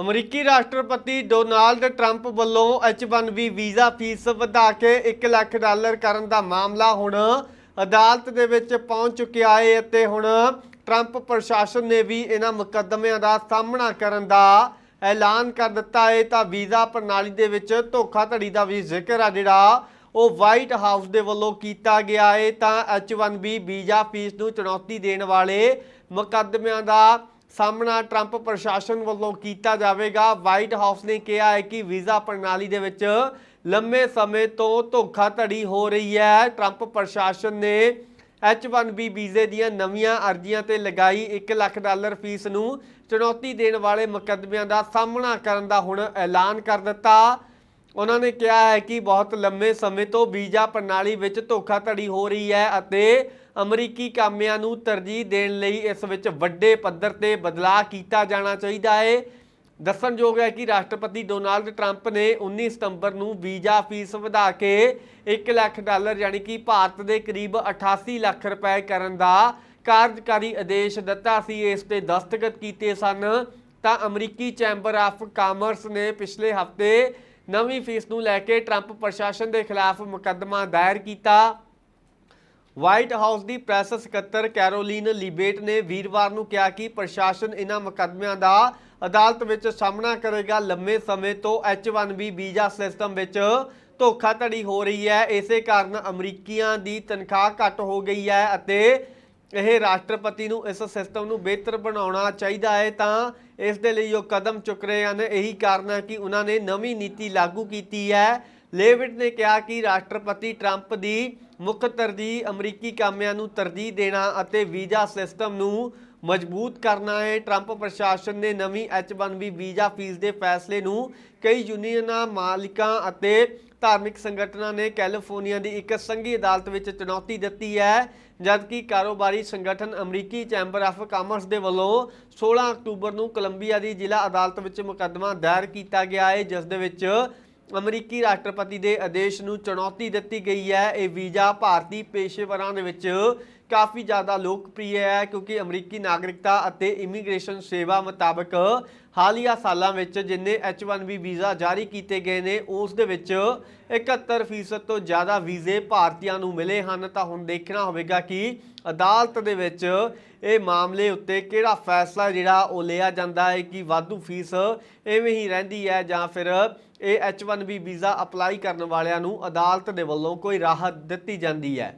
ਅਮਰੀਕੀ ਰਾਸ਼ਟਰਪਤੀ Donald Trump ਵੱਲੋਂ H1B ਵੀਜ਼ਾ ਫੀਸ ਵਧਾ ਕੇ 1 ਲੱਖ ਡਾਲਰ ਕਰਨ ਦਾ ਮਾਮਲਾ ਹੁਣ ਅਦਾਲਤ ਦੇ ਵਿੱਚ ਪਹੁੰਚ ਚੁੱਕਿਆ ਹੈ ਅਤੇ ਹੁਣ ਟਰੰਪ ਪ੍ਰਸ਼ਾਸਨ ਨੇ ਵੀ ਇਹਨਾਂ ਮੁਕੱਦਮਿਆਂ ਦਾ ਸਾਹਮਣਾ ਕਰਨ ਦਾ ਐਲਾਨ ਕਰ ਦਿੱਤਾ ਹੈ ਤਾਂ ਵੀਜ਼ਾ ਪ੍ਰਣਾਲੀ ਦੇ ਵਿੱਚ ਧੋਖਾਧੜੀ ਦਾ ਵੀ ਜ਼ਿਕਰ ਆ ਜਿਹੜਾ ਉਹ ਵਾਈਟ ਹਾਊਸ ਦੇ ਵੱਲੋਂ ਕੀਤਾ ਗਿਆ ਹੈ ਤਾਂ H1B ਵੀਜ਼ਾ ਫੀਸ ਨੂੰ ਚੁਣੌਤੀ ਦੇਣ ਵਾਲੇ ਮੁਕੱਦਮਿਆਂ ਦਾ ਸਾਹਮਣਾ ਟਰੰਪ ਪ੍ਰਸ਼ਾਸਨ ਵੱਲੋਂ ਕੀਤਾ ਜਾਵੇਗਾ। ਵਾਈਟ ਹਾਊਸ ਨੇ ਕਿਹਾ ਹੈ ਕਿ ਵੀਜ਼ਾ ਪ੍ਰਣਾਲੀ ਦੇ ਵਿੱਚ ਲੰਮੇ ਸਮੇਂ ਤੋਂ ਧੋਖਾਧੜੀ ਹੋ ਰਹੀ ਹੈ। ਟਰੰਪ ਪ੍ਰਸ਼ਾਸਨ ਨੇ H1B ਵੀਜ਼ੇ ਦੀਆਂ ਨਵੀਆਂ ਅਰਜ਼ੀਆਂ ਤੇ ਲਗਾਈ 1 ਲੱਖ ਡਾਲਰ ਫੀਸ ਨੂੰ ਚੁਣੌਤੀ ਦੇਣ ਵਾਲੇ ਮੁਕੱਦਮਿਆਂ ਦਾ ਸਾਹਮਣਾ ਕਰਨ ਦਾ ਹੁਣ ਐਲਾਨ ਕਰ ਦਿੱਤਾ। ਉਹਨਾਂ ਨੇ ਕਿਹਾ ਹੈ ਕਿ ਬਹੁਤ ਲੰਮੇ ਸਮੇਂ ਤੋਂ ਵੀਜ਼ਾ ਪ੍ਰਣਾਲੀ ਵਿੱਚ ਧੋਖਾਧੜੀ ਹੋ ਰਹੀ ਹੈ ਅਤੇ ਅਮਰੀਕੀ ਕਾਮਿਆਂ ਨੂੰ ਤਰਜੀਹ ਦੇਣ ਲਈ ਇਸ ਵਿੱਚ ਵੱਡੇ ਪੱਧਰ ਤੇ ਬਦਲਾਅ ਕੀਤਾ ਜਾਣਾ ਚਾਹੀਦਾ ਹੈ। ਦੱਸਣਯੋਗ ਹੈ ਕਿ ਰਾਸ਼ਟਰਪਤੀ ਡੋਨਾਲਡ ਟਰੰਪ ਨੇ 19 ਸਤੰਬਰ ਨੂੰ ਵੀਜ਼ਾ ਫੀਸ ਵਧਾ ਕੇ 1 ਲੱਖ ਡਾਲਰ ਯਾਨੀ ਕਿ ਭਾਰਤ ਦੇ ਕਰੀਬ 88 ਲੱਖ ਰੁਪਏ ਕਰਨ ਦਾ ਕਾਰਜਕਾਰੀ ਆਦੇਸ਼ ਦਿੱਤਾ ਸੀ। ਇਸ ਤੇ ਦਸਤਖਤ ਕੀਤੇ ਸਨ। ਤਾਂ ਅਮਰੀਕੀ ਚੈਂਬਰ ਆਫ ਕਾਮਰਸ ਨੇ ਪਿਛਲੇ ਹਫ਼ਤੇ ਨਵੀਂ ਫੀਸ ਨੂੰ ਲੈ ਕੇ ਟਰੰਪ ਪ੍ਰਸ਼ਾਸਨ ਦੇ ਖਿਲਾਫ ਮੁਕੱਦਮਾ ਦਾਇਰ ਕੀਤਾ। ਵਾਈਟ ਹਾਊਸ ਦੀ ਪ੍ਰੈਸ ਸਕੱਤਰ ਕੈਰੋਲੀਨ ਲਿਬੇਟ ਨੇ ਵੀਰਵਾਰ ਨੂੰ ਕਿਹਾ ਕਿ ਪ੍ਰਸ਼ਾਸਨ ਇਹਨਾਂ ਮੁਕੱਦਮਿਆਂ ਦਾ ਅਦਾਲਤ ਵਿੱਚ ਸਾਹਮਣਾ ਕਰੇਗਾ। ਲੰਮੇ ਸਮੇਂ ਤੋਂ H1B ਵੀਜ਼ਾ ਸਿਸਟਮ ਵਿੱਚ ਧੋਖਾਧੜੀ ਹੋ ਰਹੀ ਹੈ। ਇਸੇ ਕਾਰਨ ਅਮਰੀਕੀਆਂ ਦੀ ਤਨਖਾਹ ਘੱਟ ਹੋ ਗਈ ਹੈ ਅਤੇ ਇਹ ਰਾਸ਼ਟਰਪਤੀ ਨੂੰ ਇਸ ਸਿਸਟਮ ਨੂੰ ਬਿਹਤਰ ਬਣਾਉਣਾ ਚਾਹੀਦਾ ਹੈ ਤਾਂ ਇਸ ਦੇ ਲਈ ਉਹ ਕਦਮ ਚੁੱਕ ਰਹੇ ਹਨ। ਇਹੀ ਕਾਰਨ ਹੈ ਕਿ ਉਹਨਾਂ ਨੇ ਨਵੀਂ ਨੀਤੀ ਲਾਗੂ ਕੀਤੀ ਹੈ। ਲੇਵਿਟ ਨੇ ਕਿਹਾ ਕਿ ਰਾਸ਼ਟਰਪਤੀ ਟਰੰਪ ਦੀ ਮੁੱਖ ਤਰਜੀਹ ਅਮਰੀਕੀ ਕਾਮਿਆਂ ਨੂੰ ਤਰਜੀਹ ਦੇਣਾ ਅਤੇ ਵੀਜ਼ਾ ਸਿਸਟਮ ਨੂੰ ਮਜ਼ਬੂਤ ਕਰਨਾ ਹੈ। ਟਰੰਪ ਪ੍ਰਸ਼ਾਸਨ ਨੇ ਨਵੀਂ H1B ਵੀਜ਼ਾ ਫੀਸ ਦੇ ਫੈਸਲੇ ਨੂੰ ਕਈ ਯੂਨੀਅਨਾਂ, ਮਾਲਕਾਂ ਅਤੇ ਧਾਰਮਿਕ ਸੰਗਠਨਾਂ ਨੇ ਕੈਲੀਫੋਰਨੀਆ ਦੀ ਇੱਕ ਸੰਘੀ ਅਦਾਲਤ ਵਿੱਚ ਚੁਣੌਤੀ ਦਿੱਤੀ ਹੈ, ਜਦਕਿ ਕਾਰੋਬਾਰੀ ਸੰਗਠਨ ਅਮਰੀਕੀ ਚੈਂਬਰ ਆਫ ਕਾਮਰਸ ਦੇ ਵੱਲੋਂ 16 ਅਕਤੂਬਰ ਨੂੰ ਕੋਲੰਬੀਆ ਦੀ ਜ਼ਿਲ੍ਹਾ ਅਦਾਲਤ ਵਿੱਚ ਮੁਕੱਦਮਾ ਦਾਇਰ ਕੀਤਾ ਗਿਆ ਹੈ, ਜਿਸ ਦੇ ਵਿੱਚ ਅਮਰੀਕੀ ਰਾਸ਼ਟਰਪਤੀ ਦੇ ਆਦੇਸ਼ ਨੂੰ ਚੁਣੌਤੀ ਦਿੱਤੀ ਗਈ ਹੈ। ਇਹ ਵੀਜ਼ਾ ਭਾਰਤੀ ਪੇਸ਼ੇਵਰਾਂ ਦੇ ਵਿੱਚ ਕਾਫੀ ਜ਼ਿਆਦਾ ਲੋਕਪ੍ਰਿਯ ਹੈ ਕਿਉਂਕਿ ਅਮਰੀਕੀ ਨਾਗਰਿਕਤਾ ਅਤੇ ਇਮੀਗ੍ਰੇਸ਼ਨ ਸੇਵਾ ਮੁਤਾਬਕ ਹਾਲੀਆ ਸਾਲਾਂ ਵਿੱਚ ਜਿੰਨੇ H1B ਵੀਜ਼ਾ ਜਾਰੀ ਕੀਤੇ ਗਏ ਨੇ, ਉਸ ਦੇ ਵਿੱਚ 71% ਤੋਂ ਜ਼ਿਆਦਾ ਵੀਜ਼ੇ ਭਾਰਤੀਆਂ ਨੂੰ ਮਿਲੇ ਹਨ। ਤਾਂ ਹੁਣ ਦੇਖਣਾ ਹੋਵੇਗਾ ਕਿ ਅਦਾਲਤ ਦੇ ਵਿੱਚ ਇਹ ਮਾਮਲੇ ਉੱਤੇ ਕਿਹੜਾ ਫੈਸਲਾ ਜਿਹੜਾ ਉਹ ਲਿਆ ਜਾਂਦਾ ਹੈ, ਕਿ ਵਾਧੂ ਫੀਸ ਐਵੇਂ ਹੀ ਰਹਿੰਦੀ ਹੈ ਜਾਂ ਫਿਰ ਇਹ H1B ਵੀਜ਼ਾ ਅਪਲਾਈ ਕਰਨ ਵਾਲਿਆਂ ਨੂੰ ਅਦਾਲਤ ਦੇ ਵੱਲੋਂ ਕੋਈ ਰਾਹਤ ਦਿੱਤੀ ਜਾਂਦੀ ਹੈ।